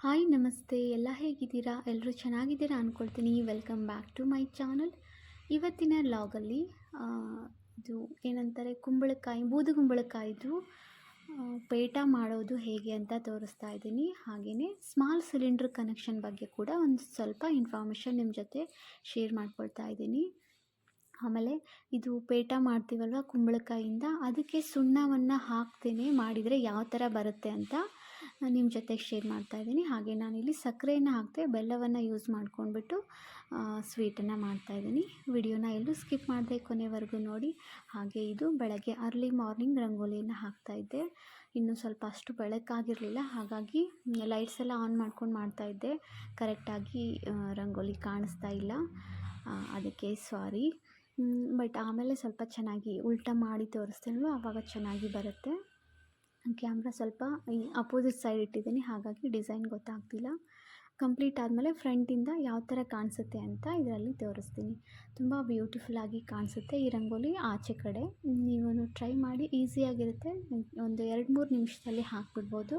Hi, ನಮಸ್ತೆ. ಎಲ್ಲ ಹೇಗಿದ್ದೀರಾ? ಎಲ್ಲರೂ ಚೆನ್ನಾಗಿದ್ದೀರಾ ಅಂದ್ಕೊಳ್ತೀನಿ welcome back to my channel ಇವತ್ತಿನ ಲಾಗಲ್ಲಿ ಇದು ಏನಂತಾರೆ, ಕುಂಬಳಕಾಯಿ, ಬೂದು ಕುಂಬಳಕಾಯಿದು ಪೇಟ ಮಾಡೋದು ಹೇಗೆ ಅಂತ ತೋರಿಸ್ತಾ ಇದ್ದೀನಿ. ಹಾಗೆಯೇ ಸ್ಮಾಲ್ ಸಿಲಿಂಡ್ರ್ ಕನೆಕ್ಷನ್ ಬಗ್ಗೆ ಕೂಡ ಒಂದು ಸ್ವಲ್ಪ ಇನ್ಫಾರ್ಮೇಷನ್ ನಿಮ್ಮ ಜೊತೆ ಶೇರ್ ಮಾಡ್ಕೊಳ್ತಾ ಇದ್ದೀನಿ. ಆಮೇಲೆ ಇದು ಪೇಟ ಮಾಡ್ತೀವಲ್ವ ಕುಂಬಳಕಾಯಿಂದ, ಅದಕ್ಕೆ ಸುಣ್ಣವನ್ನು ಹಾಕ್ತೇನೆ, ಮಾಡಿದರೆ ಯಾವ ಥರ ಬರುತ್ತೆ ಅಂತ. ನಿಮ್ಮ ಜೊತೆಗೆ ಶೇರ್ ಮಾಡ್ತಾ ಇದ್ದೀನಿ. ಹಾಗೆ ನಾನಿಲ್ಲಿ ಸಕ್ಕರೆಯನ್ನು ಹಾಕ್ತೆ ಬೆಲ್ಲವನ್ನು ಯೂಸ್ ಮಾಡ್ಕೊಂಡ್ಬಿಟ್ಟು ಸ್ವೀಟನ್ನು ಮಾಡ್ತಾಯಿದ್ದೀನಿ ವಿಡಿಯೋನ ಎಲ್ಲೂ ಸ್ಕಿಪ್ ಮಾಡದೆ ಕೊನೆವರೆಗೂ ನೋಡಿ. ಹಾಗೆ ಇದು ಬೆಳಗ್ಗೆ ಅರ್ಲಿ ಮಾರ್ನಿಂಗ್ ರಂಗೋಲಿಯನ್ನು ಹಾಕ್ತಾಯಿದ್ದೆ ಇನ್ನೂ ಸ್ವಲ್ಪ ಅಷ್ಟು ಬೆಳಕಾಗಿರಲಿಲ್ಲ. ಹಾಗಾಗಿ ಲೈಟ್ಸ್ ಎಲ್ಲ ಆನ್ ಮಾಡ್ಕೊಂಡು ಮಾಡ್ತಾಯಿದ್ದೆ ಕರೆಕ್ಟಾಗಿ ರಂಗೋಲಿ ಕಾಣಿಸ್ತಾ ಇಲ್ಲ. ಅದಕ್ಕೆ ಸಾರಿ ಬಟ್ ಆಮೇಲೆ ಸ್ವಲ್ಪ ಚೆನ್ನಾಗಿ ಉಲ್ಟಾ ಮಾಡಿ ತೋರಿಸ್ತೇನೆ ಆವಾಗ ಚೆನ್ನಾಗಿ ಬರುತ್ತೆ. ಕ್ಯಾಮ್ರಾ ಸ್ವಲ್ಪ ಅಪೋಸಿಟ್ ಸೈಡ್ ಇಟ್ಟಿದ್ದೀನಿ, ಹಾಗಾಗಿ ಡಿಸೈನ್ ಗೊತ್ತಾಗ್ತಿಲ್ಲ. ಕಂಪ್ಲೀಟ್ ಆದಮೇಲೆ ಫ್ರಂಟಿಂದ ಯಾವ ಥರ ಕಾಣಿಸುತ್ತೆ ಅಂತ ಇದರಲ್ಲಿ ತೋರಿಸ್ತೀನಿ. ತುಂಬ ಬ್ಯೂಟಿಫುಲ್ಲಾಗಿ ಕಾಣಿಸುತ್ತೆ ಈ ರಂಗೋಲಿ ಆಚೆ ಕಡೆ. ನೀವು ಟ್ರೈ ಮಾಡಿ, ಈಸಿಯಾಗಿರುತ್ತೆ. ಒಂದು ಎರಡು ಮೂರು ನಿಮಿಷದಲ್ಲಿ ಹಾಕ್ಬಿಡ್ಬೋದು.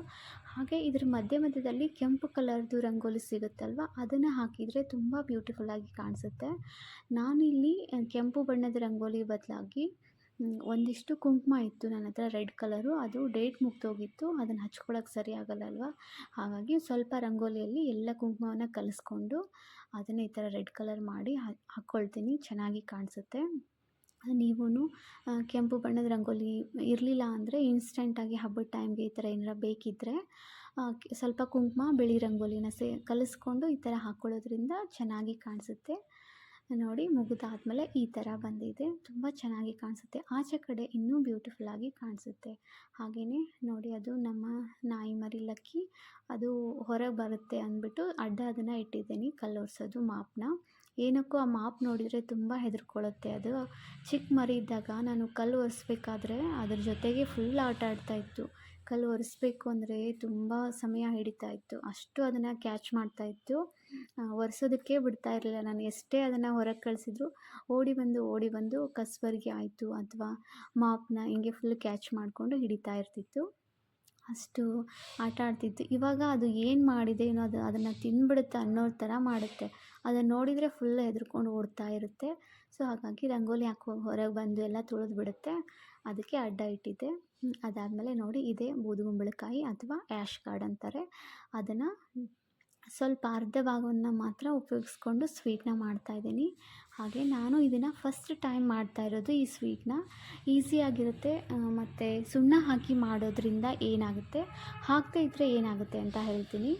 ಹಾಗೆ ಇದ್ರ ಮಧ್ಯ ಮಧ್ಯದಲ್ಲಿ ಕೆಂಪು ಕಲರ್ದು ರಂಗೋಲಿ ಸಿಗುತ್ತಲ್ವ, ಅದನ್ನು ಹಾಕಿದರೆ ತುಂಬ ಬ್ಯೂಟಿಫುಲ್ಲಾಗಿ ಕಾಣಿಸುತ್ತೆ. ನಾನಿಲ್ಲಿ ಕೆಂಪು ಬಣ್ಣದ ರಂಗೋಲಿ ಬದಲಾಗಿ ಒಂದಿಷ್ಟು ಕುಂಕುಮ ಇತ್ತು ನನ್ನ ಹತ್ರ ರೆಡ್ ಕಲರು. ಅದು ಡೇಟ್ ಮುಗ್ದೋಗಿತ್ತು. ಅದನ್ನು ಹಚ್ಕೊಳಕ್ಕೆ ಸರಿ ಆಗಲ್ಲಲ್ವ? ಹಾಗಾಗಿ ಸ್ವಲ್ಪ ರಂಗೋಲಿಯಲ್ಲಿ ಎಲ್ಲ ಕುಂಕುಮವನ್ನು ಕಲಿಸ್ಕೊಂಡು ಅದನ್ನು ಈ ಥರ ರೆಡ್ ಕಲರ್ ಮಾಡಿ ಹಾಕ್ ಹಾಕ್ಕೊಳ್ತೀನಿ ಚೆನ್ನಾಗಿ ಕಾಣಿಸುತ್ತೆ. ನೀವೂ ಕೆಂಪು ಬಣ್ಣದ ರಂಗೋಲಿ ಇರಲಿಲ್ಲ ಅಂದರೆ ಇನ್ಸ್ಟೆಂಟಾಗಿ ಹಬ್ಬದ ಟೈಮ್ಗೆ ಈ ಥರ ಏನಾರ ಬೇಕಿದ್ದರೆ ಸ್ವಲ್ಪ ಕುಂಕುಮ, ಬಿಳಿ ರಂಗೋಲಿನ ಸೇ, ಕಲಿಸ್ಕೊಂಡು ಈ ಥರ ಹಾಕ್ಕೊಳ್ಳೋದ್ರಿಂದ ಚೆನ್ನಾಗಿ ಕಾಣಿಸುತ್ತೆ. ನೋಡಿ ಮುಗಿದಾದ್ಮೇಲೆ ಈ ಥರ ಬಂದಿದೆ. ತುಂಬ ಚೆನ್ನಾಗಿ ಕಾಣಿಸುತ್ತೆ. ಆಚೆ ಕಡೆ ಇನ್ನೂ ಬ್ಯೂಟಿಫುಲ್ ಆಗಿ ಕಾಣಿಸುತ್ತೆ. ಹಾಗೆಯೇ ನೋಡಿ ಅದು ನಮ್ಮ ನಾಯಿ ಮರಿ ಲಕ್ಕಿ. ಅದು ಹೊರಗೆ ಬರುತ್ತೆ ಅಂದ್ಬಿಟ್ಟು ಅಡ್ಡ ಅದನ್ನು ಇಟ್ಟಿದ್ದೀನಿ. ಕಲ್ಲೋರ್ಸೋದು ಮಾಪನ್ನ ಏನಕ್ಕೂ ಆ ಮಾಪ್ ನೋಡಿದರೆ ತುಂಬ ಹೆದರ್ಕೊಳ್ಳುತ್ತೆ ಅದು. ಚಿಕ್ಕ ಮರಿ ಇದ್ದಾಗ ನಾನು ಕಲ್ಲು ಒರೆಸ್ಬೇಕಾದ್ರೆ ಅದ್ರ ಜೊತೆಗೆ ಫುಲ್ ಆಟ ಆಡ್ತಾ ಇತ್ತು. ಕಲ್ಲು ಒರೆಸ್ಬೇಕು ಅಂದರೆ ತುಂಬ ಸಮಯ ಹಿಡಿತಾ ಇತ್ತು. ಅಷ್ಟು ಅದನ್ನು ಕ್ಯಾಚ್ ಮಾಡ್ತಾ ಇತ್ತು. ಒರೆಸೋದಕ್ಕೆ ಬಿಡ್ತಾ ಇರಲಿಲ್ಲ ನಾನು. ಎಷ್ಟೇ ಅದನ್ನು ಹೊರಗೆ ಕಳಿಸಿದ್ರು ಓಡಿ ಬಂದು ಓಡಿ ಬಂದು ಕಸ್ಬರ್ಗಿ ಆಯಿತು ಅಥವಾ ಮಾಪ್ನ ಹಿಂಗೆ ಫುಲ್ ಕ್ಯಾಚ್ ಮಾಡಿಕೊಂಡು ಹಿಡಿತಾ ಇರ್ತಿತ್ತು. ಅಷ್ಟು ಆಟ ಆಡ್ತಿತ್ತು. ಇವಾಗ ಅದು ಏನು ಮಾಡಿದೆ ಏನೋ ಅದು, ಅದನ್ನು ತಿನ್ಬಿಡುತ್ತೆ ಅನ್ನೋ ಥರ ಮಾಡುತ್ತೆ. ಅದನ್ನು ನೋಡಿದರೆ ಫುಲ್ ಹೆದರ್ಕೊಂಡು ಓಡ್ತಾ ಇರುತ್ತೆ. ಸೊ ಹಾಗಾಗಿ ರಂಗೋಲಿ ಹಾಕೋ, ಹೊರಗೆ ಬಂದು ಎಲ್ಲ ತುಳಿದು ಬಿಡುತ್ತೆ. ಅದಕ್ಕೆ ಅಡ್ಡ ಇಟ್ಟಿದ್ದೆ. ಅದಾದಮೇಲೆ ನೋಡಿ, ಇದೇ ಬೂದುಗುಂಬಳಕಾಯಿ ಅಥವಾ ಆ್ಯಶ್ ಕಾರ್ಡ್ ಅಂತಾರೆ. ಅದನ್ನು ಸ್ವಲ್ಪ ಅರ್ಧ ಭಾಗವನ್ನು ಮಾತ್ರ ಉಪಯೋಗಿಸ್ಕೊಂಡು ಸ್ವೀಟ್ನ ಮಾಡ್ತಾಯಿದ್ದೀನಿ ಹಾಗೆ ನಾನು ಇದನ್ನು ಫಸ್ಟ್ ಟೈಮ್ ಮಾಡ್ತಾ ಇರೋದು ಈ ಸ್ವೀಟ್ನ ಈಸಿಯಾಗಿರುತ್ತೆ ಮತ್ತು ಸುಣ್ಣ ಹಾಕಿ ಮಾಡೋದ್ರಿಂದ ಏನಾಗುತ್ತೆ? ಹಾಕದೇ ಇದ್ದರೆ ಏನಾಗುತ್ತೆ ಅಂತ ಹೇಳ್ತೀನಿ.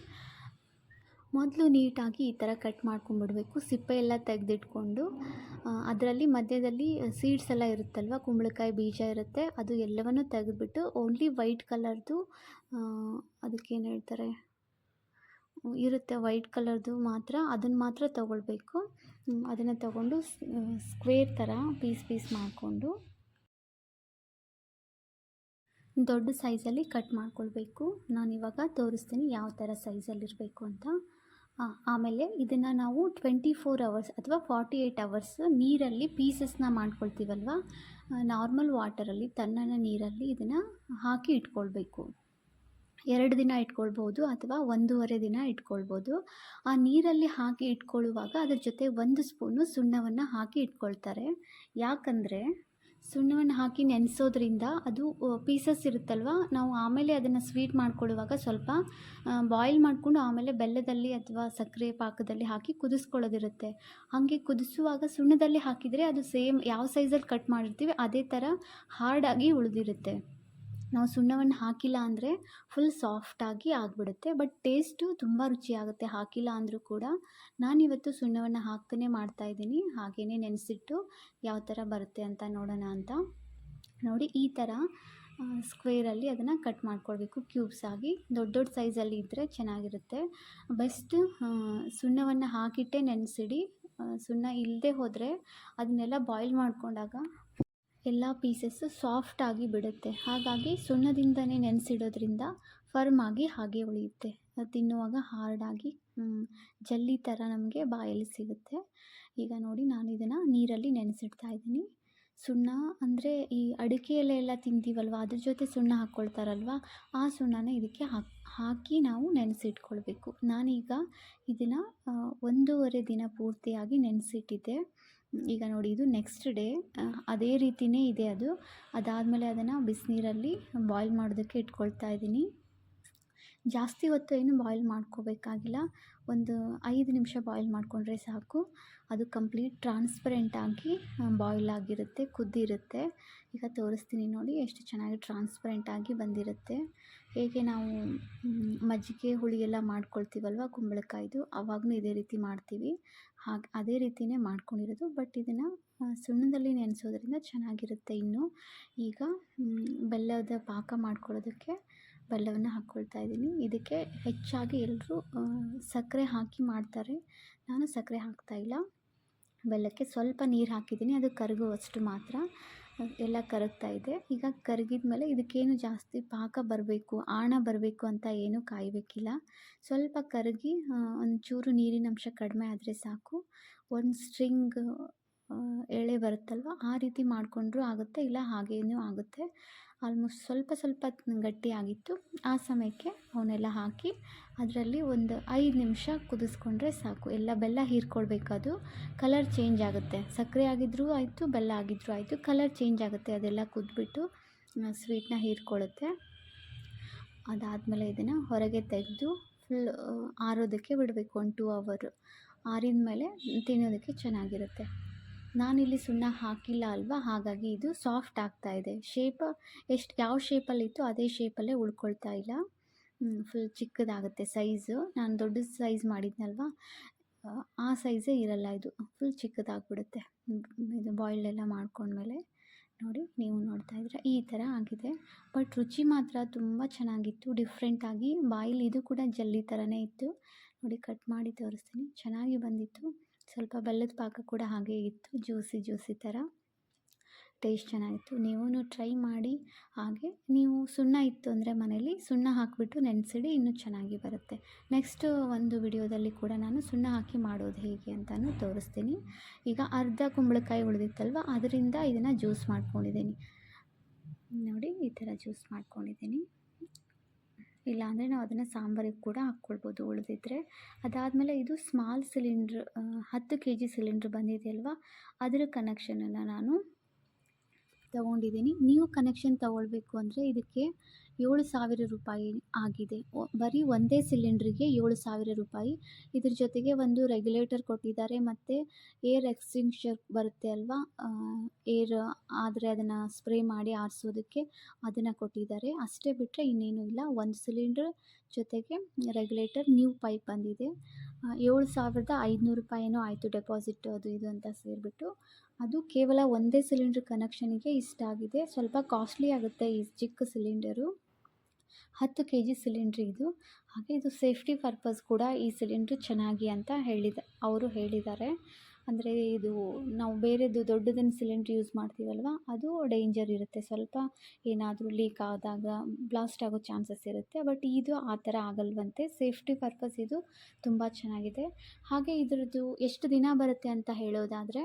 ಮೊದಲು ನೀಟಾಗಿ ಈ ಥರ ಕಟ್ ಮಾಡ್ಕೊಂಡ್ಬಿಡ್ಬೇಕು. ಸಿಪ್ಪೆ ಎಲ್ಲ ತೆಗೆದಿಟ್ಕೊಂಡು ಅದರಲ್ಲಿ ಮಧ್ಯದಲ್ಲಿ ಸೀಡ್ಸ್ ಎಲ್ಲ ಇರುತ್ತಲ್ವ, ಕುಂಬಳಕಾಯಿ ಬೀಜ ಇರುತ್ತೆ, ಅದು ಎಲ್ಲವನ್ನು ತೆಗೆದ್ಬಿಟ್ಟು ಓನ್ಲಿ ವೈಟ್ ಕಲರ್ದು ಅದಕ್ಕೇನು ಹೇಳ್ತಾರೆ? ಇರುತ್ತೆ ವೈಟ್ ಕಲರ್ದು ಮಾತ್ರ, ಅದನ್ನು ಮಾತ್ರ ತಗೊಳ್ಬೇಕು. ಅದನ್ನು ತಗೊಂಡು ಸ್ಕ್ವೇರ್ ಥರ ಪೀಸ್ ಪೀಸ್ ಮಾಡಿಕೊಂಡು ದೊಡ್ಡ ಸೈಜಲ್ಲಿ ಕಟ್ ಮಾಡ್ಕೊಳ್ಬೇಕು. ನಾನಿವಾಗ ತೋರಿಸ್ತೀನಿ ಯಾವ ಥರ ಸೈಜಲ್ಲಿರಬೇಕು ಅಂತ. ಆಮೇಲೆ ಇದನ್ನು ನಾವು ಟ್ವೆಂಟಿ ಫೋರ್ ಅವರ್ಸ್ ಅಥವಾ ಫಾರ್ಟಿ ಏಯ್ಟ್ ಅವರ್ಸ್ ನೀರಲ್ಲಿ ಪೀಸಸ್ನ ಮಾಡ್ಕೊಳ್ತೀವಲ್ವ? ನಾರ್ಮಲ್ ವಾಟರಲ್ಲಿ ತಣ್ಣನ ನೀರಲ್ಲಿ ಇದನ್ನು ಹಾಕಿ ಇಟ್ಕೊಳ್ಬೇಕು. ಎರಡು ದಿನ ಇಟ್ಕೊಳ್ಬೋದು ಅಥವಾ ಒಂದೂವರೆ ದಿನ ಇಟ್ಕೊಳ್ಬೋದು. ಆ ನೀರಲ್ಲಿ ಹಾಕಿ ಇಟ್ಕೊಳ್ಳುವಾಗ ಅದ್ರ ಜೊತೆ ಒಂದು ಸ್ಪೂನು ಸುಣ್ಣವನ್ನು ಹಾಕಿ ಇಟ್ಕೊಳ್ತಾರೆ. ಯಾಕಂದರೆ ಸುಣ್ಣವನ್ನು ಹಾಕಿ ನೆನೆಸೋದ್ರಿಂದ ಅದು ಪೀಸಸ್ ಇರುತ್ತಲ್ವ? ನಾವು ಆಮೇಲೆ ಅದನ್ನು ಸ್ವೀಟ್ ಮಾಡ್ಕೊಳ್ಳುವಾಗ ಸ್ವಲ್ಪ ಬಾಯ್ಲ್ ಮಾಡಿಕೊಂಡು ಆಮೇಲೆ ಬೆಲ್ಲದಲ್ಲಿ ಅಥವಾ ಸಕ್ಕರೆ ಪಾಕದಲ್ಲಿ ಹಾಕಿ ಕುದಿಸ್ಕೊಳ್ಳೋದಿರುತ್ತೆ. ಹಾಗೆ ಕುದಿಸುವಾಗ ಸುಣ್ಣದಲ್ಲಿ ಹಾಕಿದರೆ ಅದು ಸೇಮ್ ಯಾವ ಸೈಜಲ್ಲಿ ಕಟ್ ಮಾಡಿರ್ತೀವಿ, ಅದೇ ಥರ ಹಾರ್ಡಾಗಿ ಉಳಿದಿರುತ್ತೆ. ನಾವು ಸುಣ್ಣವನ್ನು ಹಾಕಿಲ್ಲ ಅಂದರೆ ಫುಲ್ ಸಾಫ್ಟಾಗಿ ಆಗಿಬಿಡುತ್ತೆ. ಬಟ್ ಟೇಸ್ಟು ತುಂಬ ರುಚಿಯಾಗುತ್ತೆ ಹಾಕಿಲ್ಲ ಅಂದರೂ ಕೂಡ. ನಾನಿವತ್ತು ಸುಣ್ಣವನ್ನು ಹಾಕ್ತಾನೆ ಮಾಡ್ತಾಯಿದ್ದೀನಿ ಹಾಗೇ ನೆನೆಸಿಟ್ಟು ಯಾವ ಥರ ಬರುತ್ತೆ ಅಂತ ನೋಡೋಣ ಅಂತ. ನೋಡಿ, ಈ ಥರ ಸ್ಕ್ವೇರಲ್ಲಿ ಅದನ್ನು ಕಟ್ ಮಾಡ್ಕೊಳ್ಬೇಕು ಕ್ಯೂಬ್ಸ್ ಆಗಿ. ದೊಡ್ಡ ದೊಡ್ಡ ಸೈಜಲ್ಲಿ ಇದ್ದರೆ ಚೆನ್ನಾಗಿರುತ್ತೆ. ಬೆಸ್ಟ್ ಸುಣ್ಣವನ್ನು ಹಾಕಿಟ್ಟೆ ನೆನೆಸಿಡಿ. ಸುಣ್ಣ ಇಲ್ಲದೆ ಹೋದರೆ ಅದನ್ನೆಲ್ಲ ಬಾಯ್ಲ್ ಮಾಡಿಕೊಂಡಾಗ ಎಲ್ಲ ಪೀಸಸ್ಸು ಸಾಫ್ಟಾಗಿ ಬಿಡುತ್ತೆ. ಹಾಗಾಗಿ ಸುಣ್ಣದಿಂದನೇ ನೆನೆಸಿಡೋದ್ರಿಂದ ಫರ್ಮ್ ಆಗಿ ಹಾಗೆ ಉಳಿಯುತ್ತೆ. ಅದು ತಿನ್ನುವಾಗ ಹಾರ್ಡಾಗಿ ಜಲ್ಲಿ ಥರ ನಮಗೆ ಬಾಯಲ್ಲಿ ಸಿಗುತ್ತೆ. ಈಗ ನೋಡಿ ನಾನು ಇದನ್ನು ನೀರಲ್ಲಿ ನೆನೆಸಿಡ್ತಾ ಇದ್ದೀನಿ. ಸುಣ್ಣ ಅಂದರೆ ಈ ಅಡಿಕೆ ಎಲೆ ಎಲ್ಲ ತಿಂತೀವಲ್ವ? ಅದ್ರ ಜೊತೆ ಸುಣ್ಣ ಹಾಕ್ಕೊಳ್ತಾರಲ್ವ ಆ ಸುಣ್ಣನ ಇದಕ್ಕೆ ಹಾಕಿ ಹಾಕಿ ನಾವು ನೆನೆಸಿಟ್ಕೊಳ್ಬೇಕು. ನಾನೀಗ ಇದನ್ನು ಒಂದೂವರೆ ದಿನ ಪೂರ್ತಿಯಾಗಿ ನೆನೆಸಿಟ್ಟಿದ್ದೆ. ಈಗ ನೋಡಿ, ಇದು ನೆಕ್ಸ್ಟ್ ಡೇ ಅದೇ ರೀತಿಯೇ ಇದೆ ಅದು. ಅದಾದಮೇಲೆ ಅದನ್ನು ಬಿಸಿನೀರಲ್ಲಿ ಬಾಯ್ಲ್ ಮಾಡೋದಕ್ಕೆ ಇಟ್ಕೊಳ್ತಾ ಇದ್ದೀನಿ. ಜಾಸ್ತಿ ಹೊತ್ತು ಏನು ಬಾಯ್ಲ್ ಮಾಡ್ಕೋಬೇಕಾಗಿಲ್ಲ. ಒಂದು ಐದು ನಿಮಿಷ ಬಾಯ್ಲ್ ಮಾಡಿಕೊಂಡ್ರೆ ಸಾಕು. ಅದು ಕಂಪ್ಲೀಟ್ ಟ್ರಾನ್ಸ್ಪರೆಂಟಾಗಿ ಬಾಯ್ಲ್ ಆಗಿರುತ್ತೆ, ಕುದ್ದಿರುತ್ತೆ. ಈಗ ತೋರಿಸ್ತೀನಿ ನೋಡಿ ಎಷ್ಟು ಚೆನ್ನಾಗಿ ಟ್ರಾನ್ಸ್ಪರೆಂಟಾಗಿ ಬಂದಿರುತ್ತೆ. ಹೇಗೆ ನಾವು ಮಜ್ಜಿಗೆ ಹುಳಿ ಎಲ್ಲ ಮಾಡ್ಕೊಳ್ತೀವಲ್ವ ಕುಂಬಳಕಾಯಿದು ಆವಾಗಲೂ ಇದೇ ರೀತಿ ಮಾಡ್ತೀವಿ. ಹಾಗೆ, ಅದೇ ರೀತಿಯೇ ಮಾಡ್ಕೊಂಡಿರೋದು ಬಟ್ ಇದನ್ನು ಸುಣ್ಣದಲ್ಲಿ ನೆನೆಸೋದ್ರಿಂದ ಚೆನ್ನಾಗಿರುತ್ತೆ ಇನ್ನು. ಈಗ ಬೆಲ್ಲದ ಪಾಕ ಮಾಡ್ಕೊಳ್ಳೋದಕ್ಕೆ ಬೆಲ್ಲವನ್ನು ಹಾಕ್ಕೊಳ್ತಾ ಇದ್ದೀನಿ. ಇದಕ್ಕೆ ಹೆಚ್ಚಾಗಿ ಎಲ್ಲರೂ ಸಕ್ಕರೆ ಹಾಕಿ ಮಾಡ್ತಾರೆ. ನಾನು ಸಕ್ಕರೆ ಹಾಕ್ತಾಯಿಲ್ಲ ಬೆಲ್ಲಕ್ಕೆ ಸ್ವಲ್ಪ ನೀರು ಹಾಕಿದ್ದೀನಿ. ಅದು ಕರಗುವಷ್ಟು ಮಾತ್ರ. ಎಲ್ಲ ಕರಗ್ತಾ ಇದೆ. ಈಗ ಕರಗಿದ ಮೇಲೆ ಇದಕ್ಕೇನು ಜಾಸ್ತಿ ಪಾಕ ಬರಬೇಕು, ಆಣ ಬರಬೇಕು ಅಂತ ಏನೂ ಕಾಯಬೇಕಿಲ್ಲ. ಸ್ವಲ್ಪ ಕರಗಿ ಒಂಚೂರು ನೀರಿನ ಅಂಶ ಕಡಿಮೆ ಆದರೆ ಸಾಕು. ಒಂದು ಸ್ಟ್ರಿಂಗ್ ಎಳೆ ಬರುತ್ತಲ್ವ? ಆ ರೀತಿ ಮಾಡಿಕೊಂಡ್ರೂ ಆಗುತ್ತೆ, ಇಲ್ಲ ಹಾಗೇನೂ ಆಗುತ್ತೆ. ಆಲ್ಮೋಸ್ಟ್ ಸ್ವಲ್ಪ ಸ್ವಲ್ಪ ಗಟ್ಟಿಯಾಗಿತ್ತು. ಆ ಸಮಯಕ್ಕೆ ಅವನ್ನೆಲ್ಲ ಹಾಕಿ ಅದರಲ್ಲಿ ಒಂದು ಐದು ನಿಮಿಷ ಕುದಿಸ್ಕೊಂಡ್ರೆ ಸಾಕು. ಎಲ್ಲ ಬೆಲ್ಲ ಹೀರ್ಕೊಳ್ಬೇಕು ಕಲರ್ ಚೇಂಜ್ ಆಗುತ್ತೆ. ಸಕ್ಕರೆ ಆಗಿದ್ದರೂ ಆಯಿತು, ಬೆಲ್ಲ ಆಗಿದ್ರೂ ಆಯಿತು. ಕಲರ್ ಚೇಂಜ್ ಆಗುತ್ತೆ. ಅದೆಲ್ಲ ಕುದ್ಬಿಟ್ಟು ಸ್ವೀಟ್ನ ಹೀರ್ಕೊಳ್ಳುತ್ತೆ. ಅದಾದಮೇಲೆ ಇದನ್ನು ಹೊರಗೆ ತೆಗೆದು ಫುಲ್ ಆರೋದಕ್ಕೆ ಬಿಡಬೇಕು. ಒಂದು ಟೂ ಅವರು ಆರಿದ ಮೇಲೆ ತಿನ್ನೋದಕ್ಕೆ ಚೆನ್ನಾಗಿರುತ್ತೆ. ನಾನಿಲ್ಲಿ ಸುಣ್ಣ ಹಾಕಿಲ್ಲ ಅಲ್ವಾ? ಹಾಗಾಗಿ ಇದು ಸಾಫ್ಟ್ ಆಗ್ತಾ ಇದೆ. ಶೇಪ್ ಎಷ್ಟು, ಯಾವ ಶೇಪಲ್ಲಿತ್ತು ಅದೇ ಶೇಪಲ್ಲೇ ಉಳ್ಕೊಳ್ತಾ ಇಲ್ಲ. ಫುಲ್ ಚಿಕ್ಕದಾಗುತ್ತೆ ಸೈಜು ನಾನು ದೊಡ್ಡ ಸೈಜ್ ಮಾಡಿದ್ನಲ್ವ? ಆ ಸೈಜೇ ಇರಲ್ಲ ಇದು. ಫುಲ್ ಚಿಕ್ಕದಾಗ್ಬಿಡುತ್ತೆ. ಇದು ಬಾಯ್ಲ್ ಎಲ್ಲ ಮಾಡ್ಕೊಂಡ್ಮೇಲೆ. ನೋಡಿ, ನೀವು ನೋಡ್ತಾ ಇದ್ದೀರಾ ಈ ಥರ ಆಗಿದೆ. ಬಟ್ ರುಚಿ ಮಾತ್ರ ತುಂಬ ಚೆನ್ನಾಗಿತ್ತು. ಡಿಫ್ರೆಂಟಾಗಿ ಬಾಯ್ಲ್ ಇದು ಕೂಡ ಜಲ್ಲಿ ಥರನೇ ಇತ್ತು. ನೋಡಿ ಕಟ್ ಮಾಡಿ ತೋರಿಸ್ತೀನಿ. ಚೆನ್ನಾಗಿ ಬಂದಿತ್ತು. ಸ್ವಲ್ಪ ಬೆಲ್ಲದ ಪಾಕ ಕೂಡ ಹಾಗೆ ಇತ್ತು, ಜ್ಯೂಸಿ ಜ್ಯೂಸಿ ಥರ ಟೇಸ್ಟ್ ಚೆನ್ನಾಗಿತ್ತು. ನೀವೂ ಟ್ರೈ ಮಾಡಿ ಹಾಗೆ, ನೀವು ಸುಣ್ಣ ಇತ್ತು ಅಂದರೆ ಮನೇಲಿ ಸುಣ್ಣ ಹಾಕಿಬಿಟ್ಟು ನೆನೆಸಿಡಿ, ಇನ್ನೂ ಚೆನ್ನಾಗಿ ಬರುತ್ತೆ. ನೆಕ್ಸ್ಟ್ ಒಂದು ವಿಡಿಯೋದಲ್ಲಿ ಕೂಡ ನಾನು ಸುಣ್ಣ ಹಾಕಿ ಮಾಡೋದು ಹೇಗೆ ಅಂತಲೂ ತೋರಿಸ್ತೀನಿ. ಈಗ ಅರ್ಧ ಕುಂಬಳಕಾಯಿ ಉಳಿದಿತ್ತಲ್ವ, ಅದರಿಂದ ಇದನ್ನು ಜ್ಯೂಸ್ ಮಾಡ್ಕೊಂಡಿದ್ದೀನಿ. ನೋಡಿ, ಈ ಥರ ಜ್ಯೂಸ್ ಮಾಡ್ಕೊಂಡಿದ್ದೀನಿ. ಇಲ್ಲಾಂದರೆ ನಾವು ಅದನ್ನು ಸಾಂಬಾರಿಗೆ ಕೂಡ ಹಾಕ್ಕೊಳ್ಬೋದು ಉಳಿದಿದ್ರೆ. ಅದಾದಮೇಲೆ ಇದು ಸ್ಮಾಲ್ ಸಿಲಿಂಡ್ರ್ ಹತ್ತು ಕೆ ಜಿ ಸಿಲಿಂಡ್ರ್ ಬಂದಿದೆಯಲ್ವ? ಅದರ ಕನೆಕ್ಷನನ್ನು ನಾನು ತಗೊಂಡಿದ್ದೀನಿ. ನೀವು ಕನೆಕ್ಷನ್ ತಗೊಳ್ಬೇಕು ಅಂದರೆ ಇದಕ್ಕೆ ಏಳು ಸಾವಿರ ರೂಪಾಯಿ ಆಗಿದೆ. ಬರೀ ಒಂದೇ ಸಿಲಿಂಡ್ರಿಗೆ ಏಳು ಸಾವಿರ ರೂಪಾಯಿ. ಇದ್ರ ಜೊತೆಗೆ ಒಂದು ರೆಗ್ಯುಲೇಟರ್ ಕೊಟ್ಟಿದ್ದಾರೆ. ಮತ್ತು ಏರ್ ಎಕ್ಸ್ಟಿಂಗ್ಷರ್ ಬರುತ್ತೆ ಅಲ್ವಾ? ಏರ್ ಆದರೆ ಅದನ್ನು ಸ್ಪ್ರೇ ಮಾಡಿ ಆರಿಸೋದಕ್ಕೆ ಅದನ್ನು ಕೊಟ್ಟಿದ್ದಾರೆ. ಅಷ್ಟೇ ಬಿಟ್ಟರೆ ಇನ್ನೇನು ಇಲ್ಲ. ಒಂದು ಸಿಲಿಂಡ್ರ್ ಜೊತೆಗೆ ರೆಗ್ಯುಲೇಟರ್ ನ್ಯೂ ಪೈಪ್ ಬಂದಿದೆ. ಏಳು ಸಾವಿರದ ಐದುನೂರು ರೂಪಾಯಿನೂ ಆಯಿತು ಡೆಪಾಸಿಟ್ ಅದು ಇದು ಅಂತ ಸೇರಿಬಿಟ್ಟು. ಅದು ಕೇವಲ ಒಂದೇ ಸಿಲಿಂಡ್ರ್ ಕನೆಕ್ಷನಿಗೆ ಇಷ್ಟ ಆಗಿದೆ. ಸ್ವಲ್ಪ ಕಾಸ್ಟ್ಲಿ ಆಗುತ್ತೆ ಈ ಚಿಕ್ಕ ಸಿಲಿಂಡರು ಹತ್ತು ಕೆ ಜಿ ಸಿಲಿಂಡ್ರ್ ಇದು. ಹಾಗೆ ಇದು ಸೇಫ್ಟಿ ಪರ್ಪಸ್ ಕೂಡ ಈ ಸಿಲಿಂಡ್ರ್ ಚೆನ್ನಾಗಿ ಅಂತ ಹೇಳಿದ, ಅವರು ಹೇಳಿದ್ದಾರೆ. ಅಂದರೆ ಇದು ನಾವು ಬೇರೆದು ದೊಡ್ಡದನ್ನು ಸಿಲಿಂಡ್ರ್ ಯೂಸ್ ಮಾಡ್ತೀವಲ್ವ, ಅದು ಡೇಂಜರ್ ಇರುತ್ತೆ. ಸ್ವಲ್ಪ ಏನಾದರೂ ಲೀಕ್ ಆದಾಗ, ಬ್ಲಾಸ್ಟ್ ಆಗೋ ಚಾನ್ಸಸ್ ಇರುತ್ತೆ. ಬಟ್ ಇದು ಆ ಥರ ಆಗಲ್ವಂತೆ. ಸೇಫ್ಟಿ ಪರ್ಪಸ್ ಇದು ತುಂಬ ಚೆನ್ನಾಗಿದೆ. ಹಾಗೆ ಇದರದ್ದು ಎಷ್ಟು ದಿನ ಬರುತ್ತೆ ಅಂತ ಹೇಳೋದಾದರೆ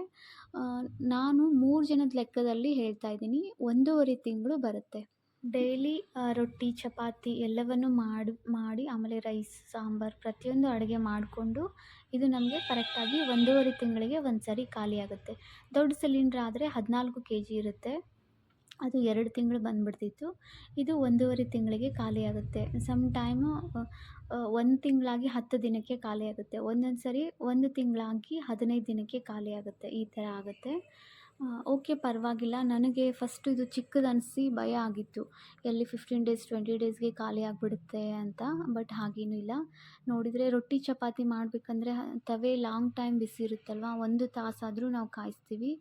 ನಾನು ಮೂರು ಜನದ ಲೆಕ್ಕದಲ್ಲಿ ಹೇಳ್ತಾ ಇದ್ದೀನಿ. ಒಂದೂವರೆ ತಿಂಗಳು ಬರುತ್ತೆ. ಡೈಲಿ ರೊಟ್ಟಿ, ಚಪಾತಿ ಎಲ್ಲವನ್ನು ಮಾಡಿ ಮಾಡಿ ಆಮೇಲೆ ರೈಸ್, ಸಾಂಬಾರು ಪ್ರತಿಯೊಂದು ಅಡುಗೆ ಮಾಡಿಕೊಂಡು ಇದು ನಮಗೆ ಕರೆಕ್ಟಾಗಿ ಒಂದೂವರೆ ತಿಂಗಳಿಗೆ ಒಂದು ಸರಿ ಖಾಲಿಯಾಗುತ್ತೆ ದೊಡ್ಡ ಸಿಲಿಂಡ್ರ್ ಆದರೆ ಹದಿನಾಲ್ಕು ಕೆ ಜಿ ಇರುತ್ತೆ. ಅದು ಎರಡು ತಿಂಗಳು ಬಂದುಬಿಡ್ತಿತ್ತು. ಇದು ಒಂದೂವರೆ ತಿಂಗಳಿಗೆ ಖಾಲಿಯಾಗುತ್ತೆ ಸಮ್ ಟೈಮು ಒಂದು ತಿಂಗಳಾಗಿ ಹತ್ತು ದಿನಕ್ಕೆ ಖಾಲಿಯಾಗುತ್ತೆ ಒಂದೊಂದು ಸರಿ ಒಂದು ತಿಂಗಳಾಗಿ ಹದಿನೈದು ದಿನಕ್ಕೆ ಖಾಲಿಯಾಗುತ್ತೆ ಈ ಥರ ಆಗುತ್ತೆ. ಓಕೆ ಪರವಾಗಿಲ್ಲ. ನನಗೆ ಫಸ್ಟ್ ಇದು ಚಿಕ್ಕದು ಅನಿಸಿ ಭಯ ಆಗಿತ್ತು. ಎಲ್ಲಿ ಫಿಫ್ಟೀನ್ ಡೇಸ್ ಟ್ವೆಂಟಿ ಡೇಸ್ಗೆ ಖಾಲಿ ಆಗಿಬಿಡುತ್ತೆ ಅಂತ ಬಟ್ ಹಾಗೇನೂ ಇಲ್ಲ. ನೋಡಿದರೆ ರೊಟ್ಟಿ ಚಪಾತಿ ಮಾಡಬೇಕಂದ್ರೆ, ತವೆ ಲಾಂಗ್ ಟೈಮ್ ಬಿಸಿ ಇರುತ್ತಲ್ವ? ಒಂದು ತಾಸಾದರೂ ನಾವು ಕಾಯಿಸ್ತೀವಿ.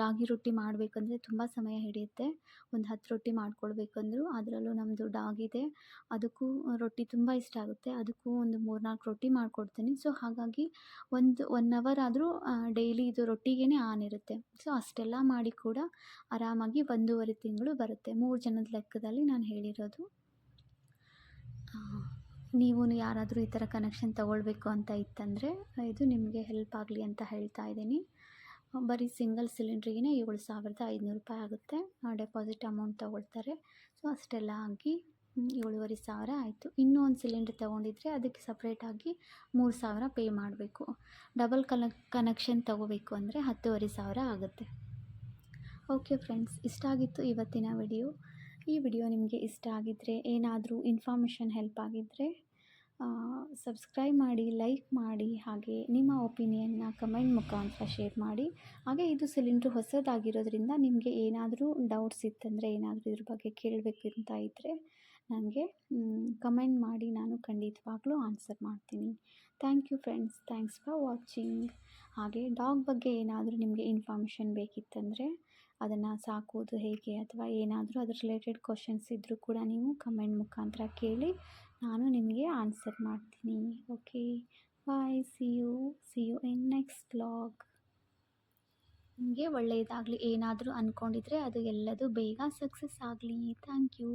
ರಾಗಿ ರೊಟ್ಟಿ ಮಾಡಬೇಕಂದ್ರೆ ತುಂಬ ಸಮಯ ಹಿಡಿಯುತ್ತೆ. ಒಂದು ಹತ್ತು ರೊಟ್ಟಿ ಮಾಡ್ಕೊಳ್ಬೇಕಂದ್ರೂ ಅದರಲ್ಲೂ ನಮ್ಮದು ಡಾಗ್ ಇದೆ. ಅದಕ್ಕೂ ರೊಟ್ಟಿ ತುಂಬ ಇಷ್ಟ ಆಗುತ್ತೆ. ಅದಕ್ಕೂ ಒಂದು ಮೂರು ನಾಲ್ಕು ರೊಟ್ಟಿ ಮಾಡಿಕೊಡ್ತೀನಿ. ಸೊ ಹಾಗಾಗಿ ಒಂದು ಒನ್ ಅವರ್ ಆದರೂ ಡೈಲಿ ಇದು ರೊಟ್ಟಿಗೇ ಆನ್ ಇರುತ್ತೆ. ಸೊ ಅಷ್ಟೆಲ್ಲ ಮಾಡಿ ಕೂಡ ಆರಾಮಾಗಿ ಒಂದೂವರೆ ತಿಂಗಳು ಬರುತ್ತೆ. ಮೂರು ಜನದ ಲೆಕ್ಕದಲ್ಲಿ ನಾನು ಹೇಳಿರೋದು. ನೀವು ಯಾರಾದರೂ ಈ ಥರ ಕನೆಕ್ಷನ್ ತಗೊಳ್ಬೇಕು ಅಂತ ಇತ್ತಂದರೆ, ಇದು ನಿಮಗೆ ಹೆಲ್ಪ್ ಆಗಲಿ ಅಂತ ಹೇಳ್ತಾ ಇದ್ದೀನಿ. ಬರೀ ಸಿಂಗಲ್ ಸಿಲಿಂಡ್ರಿಗೇ ಏಳು ಸಾವಿರದ ಐದುನೂರು ರೂಪಾಯಿ ಆಗುತ್ತೆ. ಡೆಪಾಸಿಟ್ ಅಮೌಂಟ್ ತೊಗೊಳ್ತಾರೆ. ಸೊ, ಅಷ್ಟೆಲ್ಲ ಆಗಿ ಏಳುವರೆ ಸಾವಿರ ಆಯಿತು. ಇನ್ನೂ ಒಂದು ಸಿಲಿಂಡ್ರ್ ತೊಗೊಂಡಿದ್ರೆ ಅದಕ್ಕೆ ಸಪ್ರೇಟಾಗಿ ಮೂರು ಸಾವಿರ ಪೇ ಮಾಡಬೇಕು. ಡಬಲ್ ಕನಕ್ ಕನೆಕ್ಷನ್ ತೊಗೋಬೇಕು ಅಂದರೆ ಹತ್ತುವರೆ ಸಾವಿರ ಆಗುತ್ತೆ. ಓಕೆ ಫ್ರೆಂಡ್ಸ್ ಇಷ್ಟ ಆಗಿತ್ತು ಇವತ್ತಿನ ವಿಡಿಯೋ ಈ ವಿಡಿಯೋ ನಿಮಗೆ ಇಷ್ಟ ಆಗಿದ್ದರೆ ಏನಾದರೂ ಇನ್ಫಾರ್ಮೇಷನ್ ಹೆಲ್ಪ್ ಆಗಿದ್ದರೆ ಸಬ್ಸ್ಕ್ರೈಬ್ ಮಾಡಿ ಲೈಕ್ ಮಾಡಿ, ಹಾಗೆ ನಿಮ್ಮ ಒಪಿನಿಯನ್ನ ಕಮೆಂಟ್ ಮುಖಾಂತರ ಶೇರ್ ಮಾಡಿ. ಹಾಗೆ ಇದು ಸಿಲಿಂಡ್ರ್ ಹೊಸದಾಗಿರೋದ್ರಿಂದ ನಿಮಗೆ ಏನಾದರೂ ಡೌಟ್ಸ್ ಇತ್ತಂದರೆ, ಏನಾದರೂ ಇದ್ರ ಬಗ್ಗೆ ಕೇಳಬೇಕು ಅಂತ ಇದ್ದರೆ ನನಗೆ ಕಮೆಂಟ್ ಮಾಡಿ, ನಾನು ಖಂಡಿತವಾಗ್ಲೂ ಆನ್ಸರ್ ಮಾಡ್ತೀನಿ. Thank you friends thanks for watching ಹಾಗೆ ಡಾಗ್ ಬಗ್ಗೆ ಏನಾದರೂ ನಿಮಗೆ ಇನ್ಫಾರ್ಮೇಷನ್ ಬೇಕಿತ್ತಂದರೆ ಅದನ್ನು ಸಾಕೋದು ಹೇಗೆ ಅಥವಾ ಏನಾದರೂ ಅದ್ರ ರಿಲೇಟೆಡ್ ಕ್ವಶನ್ಸ್ ಇದ್ದರೂ ಕೂಡ ನೀವು ಕಮೆಂಟ್ ಮುಖಾಂತರ ಕೇಳಿ. ನಾನು ನಿಮಗೆ ಆನ್ಸರ್ ಮಾಡ್ತೀನಿ okay bye see you see you in next blog ನಿಮಗೆ ಒಳ್ಳೆಯದಾಗಲಿ ಏನಾದರೂ ಅಂದ್ಕೊಂಡಿದ್ರೆ ಅದು ಎಲ್ಲದೂ ಬೇಗ ಸಕ್ಸಸ್ ಆಗಲಿ. Thank you